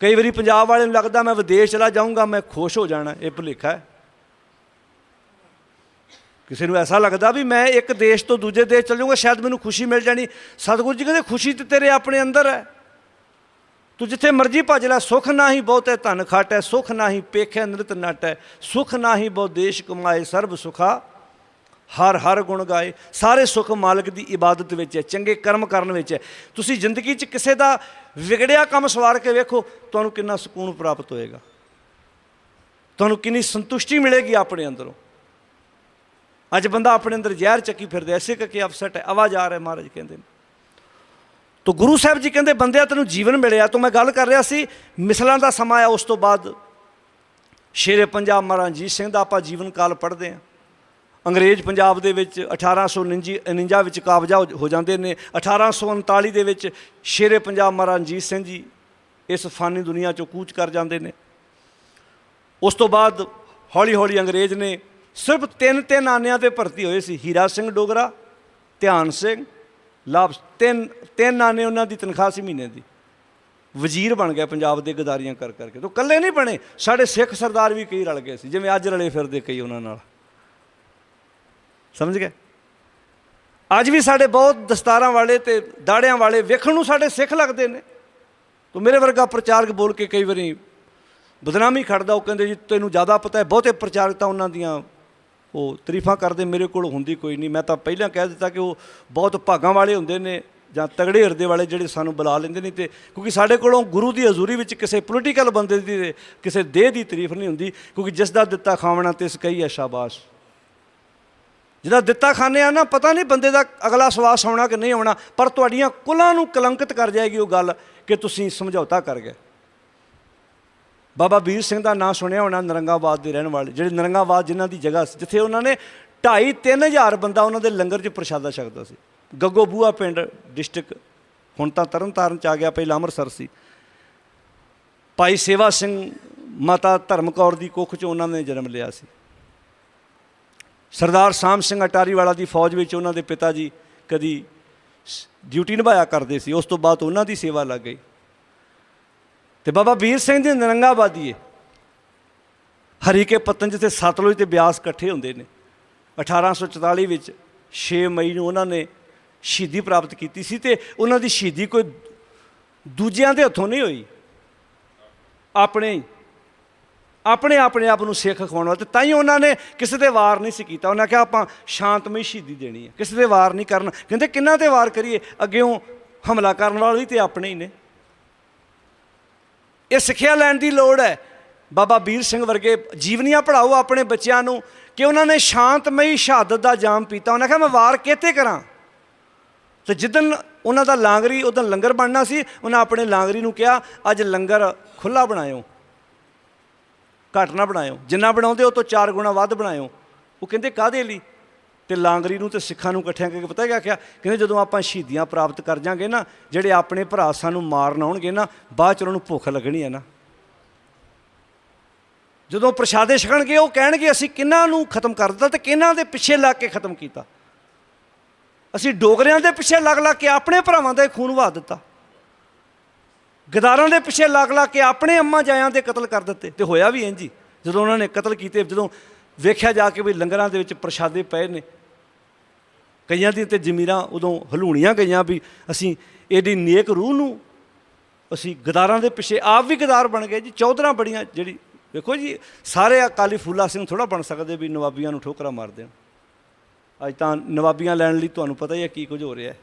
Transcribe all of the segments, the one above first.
ਕਈ ਵਾਰੀ ਪੰਜਾਬ ਵਾਲੇ ਨੂੰ ਲੱਗਦਾ ਮੈਂ ਵਿਦੇਸ਼ ਚਲਾ ਜਾਊਂਗਾ, ਮੈਂ ਖੁਸ਼ ਹੋ ਜਾਣਾ, ਇਹ ਭੁਲੇਖਾ ਹੈ। ਕਿਸੇ ਨੂੰ ਐਸਾ ਲੱਗਦਾ ਵੀ ਮੈਂ ਇੱਕ ਦੇਸ਼ ਤੋਂ ਦੂਜੇ ਦੇਸ਼ ਚਲ ਜਾਊਂਗਾ, ਸ਼ਾਇਦ ਮੈਨੂੰ ਖੁਸ਼ੀ ਮਿਲ ਜਾਣੀ। ਸਤਿਗੁਰੂ ਜੀ ਕਹਿੰਦੇ, ਖੁਸ਼ੀ ਤੇ ਤੇਰੇ ਆਪਣੇ ਅੰਦਰ ਹੈ। ਤੂੰ ਜਿੱਥੇ ਮਰਜ਼ੀ ਭੱਜ ਲੈ, ਸੁਖ ਨਾਹੀ ਬਹੁਤੇ ਧਨ ਖਾਟੈ, ਸੁਖ ਨਾਹੀ ਪੇਖੈ ਨਿਰਤ ਨਾਟੈ, ਸੁਖ ਨਾਹੀ ਬਹੁ ਦੇਸ਼ ਕਮਾਏ ਸਰਬ ਸੁਖਾ। ਹਰ ਹਰ ਗੁਣ ਗਾਏ, ਸਾਰੇ ਸੁੱਖ ਮਾਲਕ ਦੀ ਇਬਾਦਤ ਵਿੱਚ ਹੈ, ਚੰਗੇ ਕਰਮ ਕਰਨ ਵਿੱਚ ਹੈ। ਤੁਸੀਂ ਜ਼ਿੰਦਗੀ 'ਚ ਕਿਸੇ ਦਾ ਵਿਗੜਿਆ ਕੰਮ ਸਵਾਰ ਕੇ ਵੇਖੋ, ਤੁਹਾਨੂੰ ਕਿੰਨਾ ਸਕੂਨ ਪ੍ਰਾਪਤ ਹੋਏਗਾ। ਤੁਹਾਨੂੰ ਕਿੰਨੀ ਸੰਤੁਸ਼ਟੀ ਮਿਲੇਗੀ ਆਪਣੇ ਅੰਦਰੋਂ। ਅੱਜ ਬੰਦਾ ਆਪਣੇ ਅੰਦਰ ਜ਼ਹਿਰ ਚੱਕੀ ਫਿਰਦਾ ਐਸੇ ਕਰਕੇ ਅਪਸੈਟ ਹੈ, ਆਵਾਜ਼ ਆ ਰਿਹਾ ਮਹਾਰਾਜ ਕਹਿੰਦੇ ਨੇ। ਤੋ ਗੁਰੂ ਸਾਹਿਬ ਜੀ ਕਹਿੰਦੇ, ਬੰਦਿਆ ਤੈਨੂੰ ਜੀਵਨ ਮਿਲਿਆ। ਤੋ ਮੈਂ ਗੱਲ ਕਰ ਰਿਹਾ ਸੀ, ਮਿਸਲਾਂ ਦਾ ਸਮਾਂ ਆ ਉਸ ਤੋਂ ਬਾਅਦ ਸ਼ੇਰੇ ਪੰਜਾਬ ਮਹਾਰਾਜ ਰਣਜੀਤ ਸਿੰਘ ਦਾ ਆਪਾਂ ਜੀਵਨ ਕਾਲ ਪੜ੍ਹਦੇ ਹਾਂ। ਅੰਗਰੇਜ਼ ਪੰਜਾਬ ਦੇ ਵਿੱਚ 1849 ਵਿੱਚ ਕਾਬਜਾ ਹੋ- ਜਾਂਦੇ ਨੇ। 1839 ਦੇ ਵਿੱਚ ਸ਼ੇਰੇ ਪੰਜਾਬ ਮਹਾਰਾਜ ਰਣਜੀਤ ਸਿੰਘ ਜੀ ਇਸ ਫਾਨੀ ਦੁਨੀਆ ਚੋਂ ਕੂਚ ਕਰ ਜਾਂਦੇ ਨੇ। ਉਸ ਤੋਂ ਬਾਅਦ ਹੌਲੀ ਹੌਲੀ ਅੰਗਰੇਜ਼ ਨੇ ਸਿਰਫ ਤਿੰਨ ਤਿੰਨ ਆਨਿਆਂ ਤੇ ਭਰਤੀ ਹੋਏ ਸੀ। ਹੀਰਾ ਸਿੰਘ ਡੋਗਰਾ, ਧਿਆਨ ਸਿੰਘ, ਲਾਭ ਤਿੰਨ ਤਿੰਨ ਆਨੇ ਉਹਨਾਂ ਦੀ ਤਨਖਾਹ ਸੀ ਮਹੀਨੇ ਦੀ। ਵਜ਼ੀਰ ਬਣ ਗਿਆ ਪੰਜਾਬ ਦੇ ਗਦਾਰੀਆਂ ਕਰ ਕਰਕੇ। ਤੋਂ ਇਕੱਲੇ ਨਹੀਂ ਬਣੇ, ਸਾਡੇ ਸਿੱਖ ਸਰਦਾਰ ਵੀ ਕਈ ਰਲ ਗਏ ਸੀ, ਜਿਵੇਂ ਅੱਜ ਰਲੇ ਫਿਰਦੇ ਕਈ ਉਹਨਾਂ ਨਾਲ। ਸਮਝ ਗਏ? ਅੱਜ ਵੀ ਸਾਡੇ ਬਹੁਤ ਦਸਤਾਰਾਂ ਵਾਲੇ ਤੇ ਦਾੜਿਆਂ ਵਾਲੇ ਵੇਖਣ ਨੂੰ ਸਾਡੇ ਸਿੱਖ ਲੱਗਦੇ ਨੇ। ਤੋ ਮੇਰੇ ਵਰਗਾ ਪ੍ਰਚਾਰਕ ਬੋਲ ਕੇ ਕਈ ਵਾਰੀ ਬਦਨਾਮੀ ਖੜਦਾ, ਉਹ ਕਹਿੰਦੇ ਜੀ, ਤੈਨੂੰ ਜ਼ਿਆਦਾ ਪਤਾ ਹੈ, ਬਹੁਤੇ ਪ੍ਰਚਾਰਕ ਤਾਂ ਉਹਨਾਂ ਦੀਆਂ ਉਹ ਤਾਰੀਫਾਂ ਕਰਦੇ, ਮੇਰੇ ਕੋਲ ਹੁੰਦੀ ਕੋਈ ਨਹੀਂ। ਮੈਂ ਤਾਂ ਪਹਿਲਾਂ ਕਹਿ ਦਿੱਤਾ ਕਿ ਉਹ ਬਹੁਤ ਭਾਗਾਂ ਵਾਲੇ ਹੁੰਦੇ ਨੇ ਜਾਂ ਤਗੜੇ ਹਿਰਦੇ ਵਾਲੇ ਜਿਹੜੇ ਸਾਨੂੰ ਬੁਲਾ ਲੈਂਦੇ ਨੇ ਤੇ ਕਿਉਂਕਿ ਸਾਡੇ ਕੋਲੋਂ ਗੁਰੂ ਦੀ ਹਜ਼ੂਰੀ ਵਿੱਚ ਕਿਸੇ ਪੋਲੀਟੀਕਲ ਬੰਦੇ ਦੀ ਕਿਸੇ ਦੇਹ ਦੀ ਤਾਰੀਫ ਨਹੀਂ ਹੁੰਦੀ, ਕਿਉਂਕਿ ਜਿਸ ਦਾ ਦਿੱਤਾ ਖਾਵਣਾ, ਤਿਸ ਕਈ ਹੈ ਸ਼ਾਬਾਸ਼। ਜਿਹਦਾ ਦਿੱਤਾ ਖਾਣੇ ਆ ਨਾ, ਪਤਾ ਨਹੀਂ ਬੰਦੇ ਦਾ ਅਗਲਾ ਸਵਾਸ ਆਉਣਾ ਕਿ ਨਹੀਂ ਆਉਣਾ, ਪਰ ਤੁਹਾਡੀਆਂ ਕੁਲਾਂ ਨੂੰ ਕਲੰਕਿਤ ਕਰ ਜਾਏਗੀ ਉਹ ਗੱਲ ਕਿ ਤੁਸੀਂ ਸਮਝੌਤਾ ਕਰ ਗਏ। ਬਾਬਾ ਵੀਰ ਸਿੰਘ ਦਾ ਨਾਂ ਸੁਣਿਆ ਹੋਣਾ ਨਰੰਗਾਬਾਦ ਦੇ ਰਹਿਣ ਵਾਲੇ, ਜਿਹੜੇ ਨਰੰਗਾਬਾਦ ਜਿਨ੍ਹਾਂ ਦੀ ਜਗ੍ਹਾ ਸੀ, ਜਿੱਥੇ ਉਹਨਾਂ ਨੇ 2.5 3000 ਬੰਦਾ ਉਹਨਾਂ ਦੇ ਲੰਗਰ 'ਚ ਪ੍ਰਸ਼ਾਦਾ ਛਕਦਾ ਸੀ। ਗੱਗੋ ਬੂਆ ਪਿੰਡ ਡਿਸਟ੍ਰਿਕਟ, ਹੁਣ ਤਾਂ ਤਰਨਤਾਰਨ 'ਚ ਆ ਗਿਆ, ਪਹਿਲਾਂ ਅੰਮ੍ਰਿਤਸਰ ਸੀ। ਭਾਈ ਸੇਵਾ ਸਿੰਘ ਮਾਤਾ ਧਰਮ ਕੌਰ ਦੀ ਕੁੱਖ 'ਚ ਉਹਨਾਂ ਨੇ ਜਨਮ ਲਿਆ ਸੀ। ਸਰਦਾਰ ਸਾਮ ਸਿੰਘ ਅਟਾਰੀ ਵਾਲਾ ਦੀ ਫੌਜ ਵਿੱਚ ਉਹਨਾਂ ਦੇ ਪਿਤਾ ਜੀ ਕਦੀ ਸ- ਡਿਊਟੀ ਨਿਭਾਇਆ ਕਰਦੇ ਸੀ, ਉਸ ਤੋਂ ਬਾਅਦ ਉਹਨਾਂ ਦੀ ਸੇਵਾ ਲੱਗ ਗਈ। ਤੇ ਬਾਬਾ ਵੀਰ ਸਿੰਘ ਦੀ ਨਰੰਗਾਬਾਦੀ ਹਰੀਕੇ ਪਤਨ ਜਿੱਥੇ ਸਤਲੁਜ ਤੇ ਬਿਆਸ ਇਕੱਠੇ ਹੁੰਦੇ ਨੇ। 1844 ਵਿੱਚ 6 ਮਈ ਨੂੰ ਉਹਨਾਂ ਨੇ ਸ਼ਹੀਦੀ ਪ੍ਰਾਪਤ ਕੀਤੀ ਸੀ ਤੇ ਉਹਨਾਂ ਦੀ ਸ਼ਹੀਦੀ ਕੋਈ ਦੂਜਿਆਂ ਦੇ ਹੱਥੋਂ ਨਹੀਂ ਹੋਈ। ਆਪਣੇ ਆਪਣੇ ਆਪਣੇ ਆਪ ਨੂੰ ਸਿੱਖ ਖਵਾਉਣ ਵਾਸਤੇ ਤਾਂ ਹੀ ਉਹਨਾਂ ਨੇ ਕਿਸੇ ਦੇ ਵਾਰ ਨਹੀਂ ਸੀ ਕੀਤਾ। ਉਹਨਾਂ ਕਿਹਾ, ਆਪਾਂ ਸ਼ਾਂਤਮਈ ਸ਼ਹੀਦੀ ਦੇਣੀ ਹੈ। ਕਿਸੇ ਦੇ ਵਾਰ ਨਹੀਂ ਕਰਨਾ। ਕਹਿੰਦੇ, ਕਿੰਨਾ ਤੇ ਵਾਰ ਕਰੀਏ? ਅੱਗੇੋਂ ਹਮਲਾ ਕਰਨ ਵਾਲੇ ਵੀ ਤੇ ਆਪਣੇ ਹੀ ਨੇ। ਇਹ ਸਿੱਖਿਆ ਲੈਣ ਦੀ ਲੋੜ ਹੈ। ਬਾਬਾ ਵੀਰ ਸਿੰਘ ਵਰਗੇ ਜੀਵਨੀਆਂ ਪੜਾਓ ਆਪਣੇ ਬੱਚਿਆਂ ਨੂੰ ਕਿ ਉਹਨਾਂ ਨੇ ਸ਼ਾਂਤਮਈ ਸ਼ਹਾਦਤ ਦਾ ਜਾਮ ਪੀਤਾ। ਉਹਨਾਂ ਕਿਹਾ, ਮੈਂ ਵਾਰ ਕਿਤੇ ਕਰਾਂ? ਤੇ ਜਿੱਦਨ ਉਹਨਾਂ ਦਾ ਲਾਂਗਰੀ, ਉਦੋਂ ਲੰਗਰ ਬਣਨਾ ਸੀ, ਉਹਨਾਂ ਆਪਣੇ ਲਾਂਗਰੀ ਨੂੰ ਕਿਹਾ, ਅੱਜ ਲੰਗਰ ਖੁੱਲਾ ਬਣਾਇਓ। ਘੱਟ ਨਾ ਬਣਾਇਓ। ਜਿੰਨਾ ਬਣਾਉਂਦੇ ਉਹ ਤੋਂ ਚਾਰ ਗੁਣਾ ਵੱਧ ਬਣਾਇਓ। ਉਹ ਕਹਿੰਦੇ ਕਾਦੇ ਲਈ? ਤੇ ਲਾਂਗਰੀ ਨੂੰ ਤੇ ਸਿੱਖਾਂ ਨੂੰ ਇਕੱਠਿਆਂ ਕਰਕੇ ਪਤਾ ਕਿਆ ਕਿਹਾ? ਕਹਿੰਦੇ, ਜਦੋਂ ਆਪਾਂ ਸ਼ਹੀਦੀਆਂ ਪ੍ਰਾਪਤ ਕਰ ਜਾਾਂਗੇ ਨਾ, ਜਿਹੜੇ ਆਪਣੇ ਭਰਾ ਸਾਨੂੰ ਮਾਰਨ ਆਉਣਗੇ ਨਾ, ਬਾਅਦ ਚ ਉਹਨਾਂ ਨੂੰ ਭੁੱਖ ਲੱਗਣੀ ਹੈ ਨਾ। ਜਦੋਂ ਪ੍ਰਸ਼ਾਦੇ ਛਕਣਗੇ, ਉਹ ਕਹਿਣਗੇ, ਅਸੀਂ ਕਿਹਨਾਂ ਨੂੰ ਖਤਮ ਕਰ ਦਿੱਤਾ ਤੇ ਕਿਹਨਾਂ ਦੇ ਪਿੱਛੇ ਲੱਗ ਕੇ ਖਤਮ ਕੀਤਾ? ਅਸੀਂ ਡੋਗਰਿਆਂ ਦੇ ਪਿੱਛੇ ਲੱਗ ਲੱਗ ਕੇ ਆਪਣੇ ਭਰਾਵਾਂ ਦਾ ਖੂਨ ਵਹਾ ਦਿੱਤਾ। ਗਦਾਰਾਂ ਦੇ ਪਿੱਛੇ ਲੱਗ ਲੱਗ ਕੇ ਆਪਣੇ ਅੰਮਾ ਜਾਇਆਂ ਦੇ ਕਤਲ ਕਰ ਦਿੱਤੇ ਤੇ ਹੋਇਆ ਵੀ ਇੰਜ ਹੀ। ਜਦੋਂ ਉਹਨਾਂ ਨੇ ਕਤਲ ਕੀਤੇ, ਜਦੋਂ ਵੇਖਿਆ ਜਾ ਕੇ ਵੀ ਲੰਗਰਾਂ ਦੇ ਵਿੱਚ ਪ੍ਰਸ਼ਾਦੇ ਪਏ ਨੇ, ਕਈਆਂ ਦੀ ਤੇ ਜ਼ਮੀਰਾਂ ਉਦੋਂ ਹਲੂਣੀਆਂ ਗਈਆਂ ਵੀ ਅਸੀਂ ਇਹਦੀ ਨੇਕ ਰੂਹ ਨੂੰ ਅਸੀਂ ਗਦਾਰਾਂ ਦੇ ਪਿੱਛੇ ਆਪ ਵੀ ਗਦਾਰ ਬਣ ਗਏ ਜੀ, ਚੌਧਰਾਂ ਬੜੀਆਂ ਜਿਹੜੀ, ਵੇਖੋ ਜੀ, ਸਾਰੇ ਅਕਾਲੀ ਫੂਲਾ ਸਿੰਘ ਥੋੜਾ ਬਣ ਸਕਦੇ ਵੀ ਨਵਾਬੀਆਂ ਨੂੰ ਠੋਕਰਾ ਮਾਰ ਦੇਣ। ਅੱਜ ਤਾਂ ਨਵਾਬੀਆਂ ਲੈਣ ਲਈ ਤੁਹਾਨੂੰ ਪਤਾ ਹੀ ਹੈ ਕੀ ਕੁਝ ਹੋ ਰਿਹਾ ਹੈ।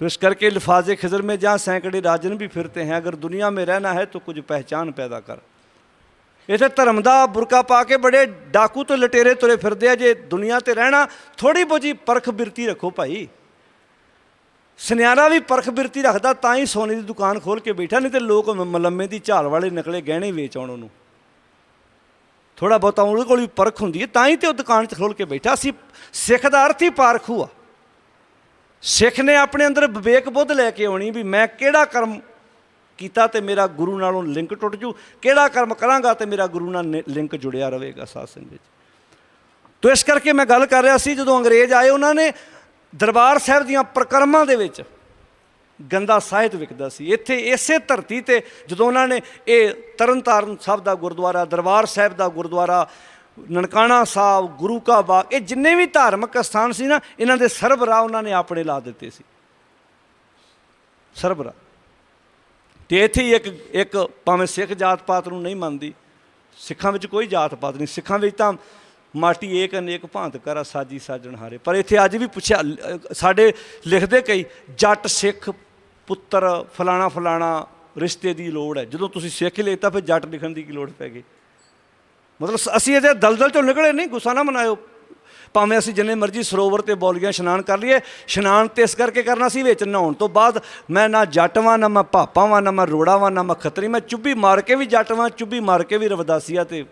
तो इस करके लिफाज खिजर में जहाँ सैकड़े राजन भी फिरते हैं अगर दुनिया में रहना है तो कुछ पहचान पैदा कर ਇਥੇ ਧਰਮ ਦਾ ਬੁਰਕਾ ਪਾ ਕੇ ਬੜੇ ਡਾਕੂ ਤੇ ਲਟੇਰੇ ਤੁਰੇ ਫਿਰਦੇ ਆ ਜੇ ਦੁਨੀਆ ਤੇ ਰਹਿਣਾ ਥੋੜੀ ਬੋਜੀ ਪਰਖ ਬਿਰਤੀ ਰੱਖੋ ਭਾਈ ਸੁਨਿਆਰਾ ਵੀ ਪਰਖ ਬਿਰਤੀ ਰੱਖਦਾ ਤਾਂ ਹੀ ਸੋਨੇ ਦੀ ਦੁਕਾਨ ਖੋਲ ਕੇ ਬੈਠਾ ਨਹੀਂ ਤੇ ਲੋਕ ਮ- ਮਲੰਮੇ ਦੀ ਝਾਲ ਵਾਲੇ ਨਕਲੇ ਗਹਿਣੇ ਵੇਚ ਆਉਣ ਉਹਨੂੰ ਥੋੜਾ ਬਹੁਤਾ ਉਹਦੇ ਕੋਲ ਵੀ ਪਰਖ ਹੁੰਦੀ ਹੈ ਤਾਂ ਹੀ ਤੇ ਉਹ ਦੁਕਾਨ 'ਚ ਖੋਲ ਕੇ ਬੈਠਾ ਸੀ ਸਿੱਖ ਦਾ ਅਰਥ ਹੀ ਪਾਰਖੂ ਆ ਸਿੱਖ ਨੇ ਆਪਣੇ ਅੰਦਰ ਵਿਵੇਕ ਬੁੱਧ ਲੈ ਕੇ ਆਉਣੀ ਵੀ ਮੈਂ ਕਿਹੜਾ ਕਰਮ ਕੀਤਾ ਤੇ ਮੇਰਾ ਗੁਰੂ ਨਾਲੋਂ ਲਿੰਕ ਟੁੱਟ ਜੂ? ਕਿਹੜਾ ਕਰਮ ਕਰਾਂਗਾ ਤੇ ਮੇਰਾ ਗੁਰੂ ਨਾਲ ਨੇ- ਲਿੰਕ ਜੁੜਿਆ ਰਹੇਗਾ ਸਾਧ ਸੰਗਤ ਵਿੱਚ? ਤੋ ਇਸ ਕਰਕੇ ਮੈਂ ਗੱਲ ਕਰ ਰਿਹਾ ਸੀ, ਜਦੋਂ ਅੰਗਰੇਜ਼ ਆਏ, ਉਹਨਾਂ ਨੇ ਦਰਬਾਰ ਸਾਹਿਬ ਦੀਆਂ ਪ੍ਰਕਰਮਾਂ ਦੇ ਵਿੱਚ ਗੰਦਾ ਸਾਹਿਤ ਵਿਕਦਾ ਸੀ। ਇੱਥੇ ਇਸੇ ਧਰਤੀ ਤੇ ਜਦੋਂ ਉਹਨਾਂ ਨੇ ਇਹ ਤਰਨਤਾਰਨ ਸਾਹਿਬ ਦਾ ਗੁਰਦੁਆਰਾ, ਦਰਬਾਰ ਸਾਹਿਬ ਦਾ ਗੁਰਦੁਆਰਾ ਨਨਕਾਣਾ ਸਾਹਿਬ, ਗੁਰੂ ਕਾ ਬਾਗ, ਇਹ ਜਿੰਨੇ ਵੀ ਧਾਰਮਿਕ ਸਥਾਨ ਸੀ ਨਾ, ਇਹਨਾਂ ਦੇ ਸਰਬਰਾਹ ਉਹਨਾਂ ਨੇ ਆਪਣੇ ਲਾ ਦਿੱਤੇ ਸੀ। ਸਰਬਰਾਹ। ਤੇ ਇੱਥੇ ਹੀ ਇੱਕ ਇੱਕ ਭਾਵੇਂ ਸਿੱਖ ਜਾਤ ਪਾਤ ਨੂੰ ਨਹੀਂ ਮੰਨਦੀ, ਸਿੱਖਾਂ ਵਿੱਚ ਕੋਈ ਜਾਤ ਪਾਤ ਨਹੀਂ। ਸਿੱਖਾਂ ਵਿੱਚ ਤਾਂ ਮਾਟੀ ਏਕ ਅਨੇਕ ਭਾਂਤ ਕਰਾ ਸਾਜੀ ਸਾਜਣ ਹਾਰੇ। ਪਰ ਇੱਥੇ ਅੱਜ ਵੀ ਪੁੱਛਿਆ ਸਾਡੇ ਲਿਖਦੇ ਕਈ, ਜੱਟ ਸਿੱਖ ਪੁੱਤਰ ਫਲਾਣਾ ਫਲਾਣਾ ਰਿਸ਼ਤੇ ਦੀ ਲੋੜ ਹੈ। ਜਦੋਂ ਤੁਸੀਂ ਸਿੱਖ ਲਏ ਫਿਰ ਜੱਟ ਲਿਖਣ ਦੀ ਕੀ ਲੋੜ ਪੈ ਗਈ? ਮਤਲਬ ਅਸੀਂ ਇਹਦੇ ਦਲਦਲ ਚੋਂ ਨਿਕਲੇ ਨਹੀਂ, ਗੁੱਸਾ ਨਾ ਮਨਾਇਓ। ਭਾਵੇਂ ਅਸੀਂ ਜਿੰਨੇ ਮਰਜ਼ੀ ਸਰੋਵਰ ਤੇ ਬੋਲੀਆਂ ਇਸ਼ਨਾਨ ਕਰ ਲਈਏ, ਇਸ਼ਨਾਨ ਤੇ ਇਸ ਕਰਕੇ ਕਰਨਾ ਸੀ ਵਿੱਚ ਨਹਾਉਣ ਤੋਂ ਬਾਅਦ ਮੈਂ ਨਾ ਜੱਟ ਵਾਂ ਨਾ ਮੈਂ ਭਾਪਾ ਵਾਂ ਨਾ ਮੈਂ ਰੋੜਾ ਵਾਂ ਨਾ ਮੈਂ ਖੱਤਰੀ, ਮੈਂ ਚੁੱਭੀ ਮਾਰ ਕੇ ਵੀ ਜੱਟ ਵਾਂ ਚੁੱਭੀ ਮਾਰ ਕੇ ਵੀ ਰਵਦਾਸੀਆ ਤੇ।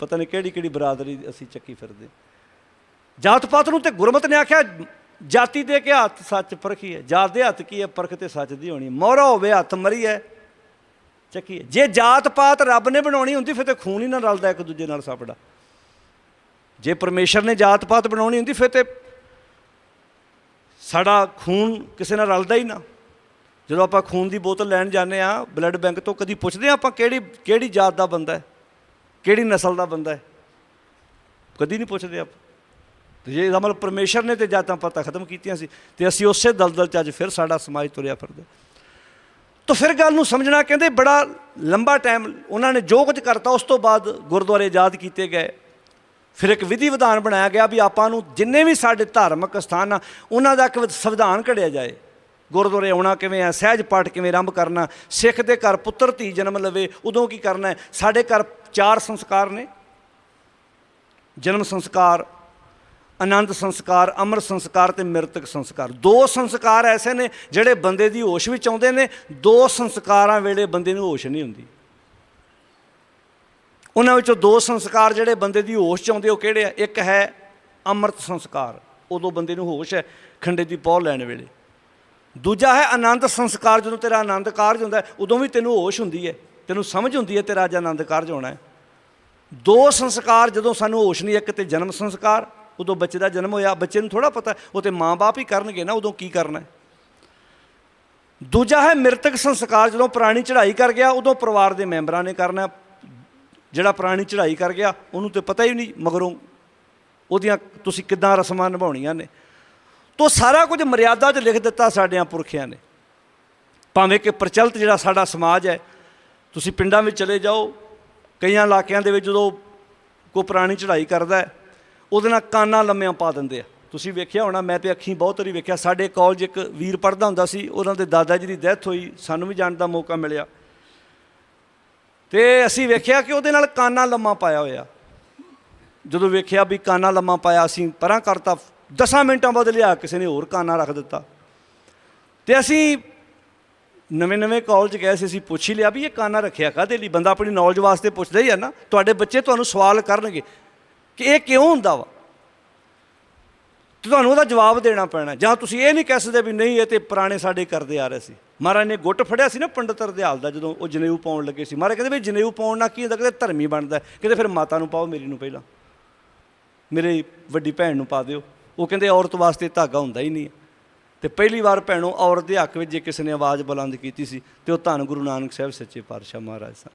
ਪਤਾ ਨਹੀਂ ਕਿਹੜੀ ਕਿਹੜੀ ਬਰਾਦਰੀ ਅਸੀਂ ਚੱਕੀ ਫਿਰਦੇ। ਜਾਤ ਪਾਤ ਨੂੰ ਤੇ ਗੁਰਮਤ ਨੇ ਆਖਿਆ, ਜਾਤੀ ਦੇ ਕੇ ਹੱਥ ਸੱਚ ਪਰਖੀ ਹੈ, ਜਾਤ ਦੇ ਹੱਥ ਕੀ ਹੈ, ਪਰਖ ਤੇ ਸੱਚ ਦੀ ਹੋਣੀ ਮੋਹਰਾ ਹੋਵੇ ਹੱਥ ਮਰੀ ਹੈ ਚੱਕੀ ਜੇ ਜਾਤ ਪਾਤ ਰੱਬ ਨੇ ਬਣਾਉਣੀ ਹੁੰਦੀ, ਫਿਰ ਤੇ ਖੂਨ ਹੀ ਨਾ ਰਲਦਾ ਇੱਕ ਦੂਜੇ ਨਾਲ ਸਾਪੜਾ ਜੇ ਪਰਮੇਸ਼ਰ ਨੇ ਜਾਤ ਪਾਤ ਬਣਾਉਣੀ ਹੁੰਦੀ, ਫਿਰ ਤੇ ਸਾਡਾ ਖੂਨ ਕਿਸੇ ਨਾਲ ਰਲਦਾ ਹੀ ਨਾ। ਜਦੋਂ ਆਪਾਂ ਖੂਨ ਦੀ ਬੋਤਲ ਲੈਣ ਜਾਂਦੇ ਆ ਬਲੱਡ ਬੈਂਕ ਤੋਂ ਕਦੀ ਪੁੱਛਦੇ ਆ ਆਪਾਂ ਕਿਹੜੀ ਕਿਹੜੀ ਜਾਤ ਦਾ ਬੰਦਾ ਹੈ, ਕਿਹੜੀ ਨਸਲ ਦਾ ਬੰਦਾ ਹੈ। ਕਦੀ ਨਹੀਂ ਪੁੱਛਦੇ ਆਪਾਂ। ਤੇ ਜੇ ਇਹਦਾ ਮਤਲਬ ਪਰਮੇਸ਼ਰ ਨੇ ਤੇ ਜਾਤਾਂ ਪਾਤਾਂ ਖਤਮ ਕੀਤੀਆਂ ਸੀ, ਤੇ ਅਸੀਂ ਉਸੇ ਦਲਦਲ ਚ ਅੱਜ ਫਿਰ ਸਾਡਾ ਸਮਾਜ ਤੁਰਿਆ ਫਿਰਦਾ। ਤਾਂ ਫਿਰ ਗੱਲ ਨੂੰ ਸਮਝਣਾ ਕਹਿੰਦੇ ਬੜਾ ਲੰਬਾ ਟਾਈਮ ਉਹਨਾਂ ਨੇ ਜੋ ਕੁਝ ਕਰਤਾ, ਉਸ ਤੋਂ ਬਾਅਦ ਗੁਰਦੁਆਰੇ ਆਜ਼ਾਦ ਕੀਤੇ ਗਏ। ਫਿਰ ਇੱਕ ਵਿਧੀ ਵਿਧਾਨ ਬਣਾਇਆ ਗਿਆ ਵੀ ਆਪਾਂ ਨੂੰ ਜਿੰਨੇ ਵੀ ਸਾਡੇ ਧਾਰਮਿਕ ਸਥਾਨ ਆ, ਉਹਨਾਂ ਦਾ ਇੱਕ ਸੰਵਿਧਾਨ ਘੜਿਆ ਜਾਏ। ਗੁਰਦੁਆਰੇ ਆਉਣਾ ਕਿਵੇਂ ਆ, ਸਹਿਜ ਪਾਠ ਕਿਵੇਂ ਆਰੰਭ ਕਰਨਾ, ਸਿੱਖ ਦੇ ਘਰ ਪੁੱਤਰ ਧੀ ਜਨਮ ਲਵੇ, ਉਦੋਂ ਕੀ ਕਰਨਾ ਸਾਡੇ ਘਰ ਚਾਰ ਸੰਸਕਾਰ ਨੇ। ਜਨਮ ਸੰਸਕਾਰ ਆਨੰਦ ਸੰਸਕਾਰ, ਅਮਰ ਸੰਸਕਾਰ ਤੇ ਮ੍ਰਿਤਕ ਸੰਸਕਾਰ। ਦੋ ਸੰਸਕਾਰ ਐਸੇ ਨੇ ਜਿਹੜੇ ਬੰਦੇ ਦੀ ਹੋਸ਼ ਵਿੱਚ ਆਉਂਦੇ ਨੇ, ਦੋ ਸੰਸਕਾਰਾਂ ਵੇਲੇ ਬੰਦੇ ਨੂੰ ਹੋਸ਼ ਨਹੀਂ ਹੁੰਦੀ। ਉਹਨਾਂ ਵਿੱਚੋਂ ਦੋ ਸੰਸਕਾਰ ਜਿਹੜੇ ਬੰਦੇ ਦੀ ਹੋਸ਼ ਚ ਆਉਂਦੇ ਉਹ ਕਿਹੜੇ ਆ? ਇੱਕ ਹੈ ਅੰਮ੍ਰਿਤ ਸੰਸਕਾਰ, ਉਦੋਂ ਬੰਦੇ ਨੂੰ ਹੋਸ਼ ਹੈ ਖੰਡੇ ਦੀ ਪੌ ਲੈਣ ਵੇਲੇ। ਦੂਜਾ ਹੈ ਆਨੰਦ ਸੰਸਕਾਰ, ਜਦੋਂ ਤੇਰਾ ਆਨੰਦ ਕਾਰਜ ਹੁੰਦਾ ਉਦੋਂ ਵੀ ਤੈਨੂੰ ਹੋਸ਼ ਹੁੰਦੀ ਹੈ, ਤੈਨੂੰ ਸਮਝ ਹੁੰਦੀ ਹੈ ਤੇਰਾ ਅੱਜ ਆਨੰਦ ਕਾਰਜ ਹੋਣਾ ਹੈ। ਦੋ ਸੰਸਕਾਰ ਜਦੋਂ ਸਾਨੂੰ ਹੋਸ਼ ਨਹੀਂ, ਇੱਕ ਤੇ ਜਨਮ ਸੰਸਕਾਰ ਉਦੋਂ ਬੱਚੇ ਦਾ ਜਨਮ ਹੋਇਆ, ਬੱਚੇ ਨੂੰ ਥੋੜਾ ਪਤਾ, ਉਹ ਤੇ ਮਾਂ-ਬਾਪ ਹੀ ਕਰਨਗੇ ਨਾ, ਉਦੋਂ ਕੀ ਕਰਨਾ ਦੂਜਾ ਹੈ ਮ੍ਰਿਤਕ ਸੰਸਕਾਰ, ਜਦੋਂ ਪ੍ਰਾਣੀ ਚੜ੍ਹਾਈ ਕਰ ਗਿਆ, ਉਦੋਂ ਪਰਿਵਾਰ ਦੇ ਮੈਂਬਰਾਂ ਨੇ ਕਰਨਾ ਜਿਹੜਾ ਪ੍ਰਾਣੀ ਚੜ੍ਹਾਈ ਕਰ ਗਿਆ, ਉਹਨੂੰ ਤੇ ਪਤਾ ਹੀ ਨਹੀਂ ਮਗਰੋਂ ਉਹਦੀਆਂ ਤੁਸੀਂ ਕਿੱਦਾਂ ਰਸਮਾਂ ਨਿਭਾਉਣੀਆਂ ਨੇ। ਤੋ ਸਾਰਾ ਕੁਝ ਮਰਿਆਦਾ 'ਚ ਲਿਖ ਦਿੱਤਾ ਸਾਡਿਆਂ ਪੁਰਖਿਆਂ ਨੇ। ਭਾਵੇਂ ਕਿ ਪ੍ਰਚਲਿਤ ਜਿਹੜਾ ਸਾਡਾ ਸਮਾਜ ਹੈ, ਤੁਸੀਂ ਪਿੰਡਾਂ ਵਿੱਚ ਚਲੇ ਜਾਓ, ਕਈਆਂ ਇਲਾਕਿਆਂ ਦੇ ਵਿੱਚ ਜਦੋਂ ਕੋਈ ਪ੍ਰਾਣੀ ਚੜ੍ਹਾਈ ਕਰਦਾ ਹੈ ਉਹਦੇ ਨਾਲ ਕਾਨਾ ਲੰਮਿਆਂ ਪਾ ਦਿੰਦੇ ਆ। ਤੁਸੀਂ ਵੇਖਿਆ ਹੋਣਾ, ਮੈਂ ਤੇ ਅੱਖੀਂ ਬਹੁਤ ਵਾਰੀ ਵੇਖਿਆ, ਸਾਡੇ ਕਾਲਜ ਇੱਕ ਵੀਰ ਪੜ੍ਹਦਾ ਹੁੰਦਾ ਸੀ, ਉਹਨਾਂ ਦੇ ਦਾਦਾ ਜੀ ਦੀ ਡੈਥ ਹੋਈ, ਸਾਨੂੰ ਵੀ ਜਾਣ ਦਾ ਮੌਕਾ ਮਿਲਿਆ। ਤੇ ਅਸੀਂ ਵੇਖਿਆ ਕਿ ਉਹਦੇ ਨਾਲ ਕਾਨਾ ਲੰਮਾ ਪਾਇਆ ਹੋਇਆ। ਜਦੋਂ ਵੇਖਿਆ ਵੀ ਕਾਨਾ ਲੰਮਾ ਪਾਇਆ, ਅਸੀਂ ਪਰਾਂ ਕਰਤਾ 10 ਮਿੰਟਾਂ ਬਾਅਦ ਲਿਆ, ਕਿਸੇ ਨੇ ਹੋਰ ਕਾਨਾ ਰੱਖ ਦਿੱਤਾ। ਤੇ ਅਸੀਂ ਨਵੇਂ ਨਵੇਂ ਕਾਲਜ ਗਏ ਸੀ, ਅਸੀਂ ਪੁੱਛ ਹੀ ਲਿਆ ਵੀ ਇਹ ਕਾਨਾ ਰੱਖਿਆ ਕਾਹਦੇ ਲਈ? ਬੰਦਾ ਆਪਣੀ ਨੌਲੇਜ ਵਾਸਤੇ ਪੁੱਛਦਾ ਹੀ ਆ ਨਾ। ਤੁਹਾਡੇ ਬੱਚੇ ਤੁਹਾਨੂੰ ਸਵਾਲ ਕਰਨਗੇ। ਕਿ ਇਹ ਕਿਉਂ ਹੁੰਦਾ ਵਾ? ਤੇ ਤੁਹਾਨੂੰ ਉਹਦਾ ਜਵਾਬ ਦੇਣਾ ਪੈਣਾ। ਜਾਂ ਤੁਸੀਂ ਇਹ ਨਹੀਂ ਕਹਿ ਸਕਦੇ ਵੀ ਨਹੀਂ, ਇਹ ਤੇ ਪੁਰਾਣੇ ਸਾਡੇ ਕਰਦੇ ਆ ਰਹੇ ਸੀ। ਮਹਾਰਾਜ ਨੇ ਗੁੱਟ ਫੜਿਆ ਸੀ ਨਾ ਪੰਡਤ ਹਰਦਿਆਲ ਦਾ, ਜਦੋਂ ਉਹ ਜਨੇਊ ਪਾਉਣ ਲੱਗੇ ਸੀ। ਮਹਾਰਾਜ ਕਹਿੰਦੇ ਵੀ ਜਨੇਊ ਪਾਉਣ ਨਾਲ ਕੀ ਹੁੰਦਾ? ਕਹਿੰਦੇ ਧਰਮੀ ਬਣਦਾ ਕਹਿੰਦੇ ਫਿਰ ਮਾਤਾ ਨੂੰ ਪਾਓ, ਮੇਰੀ ਨੂੰ ਪਹਿਲਾਂ। ਮੇਰੇ ਵੱਡੀ ਭੈਣ ਨੂੰ ਪਾ ਦਿਓ। ਉਹ ਕਹਿੰਦੇ ਔਰਤ ਵਾਸਤੇ ਧਾਗਾ ਹੁੰਦਾ ਹੀ ਨਹੀਂ ਹੈ। ਤੇ ਪਹਿਲੀ ਵਾਰ ਭੈਣੋ ਔਰਤ ਦੇ ਹੱਕ ਵਿੱਚ ਜੇ ਕਿਸੇ ਨੇ ਆਵਾਜ਼ ਬੁਲੰਦ ਕੀਤੀ ਸੀ, ਤੇ ਉਹ ਧੰਨ ਗੁਰੂ ਨਾਨਕ ਸਾਹਿਬ ਸੱਚੇ ਪਾਤਸ਼ਾਹ ਮਹਾਰਾਜ ਸਨ।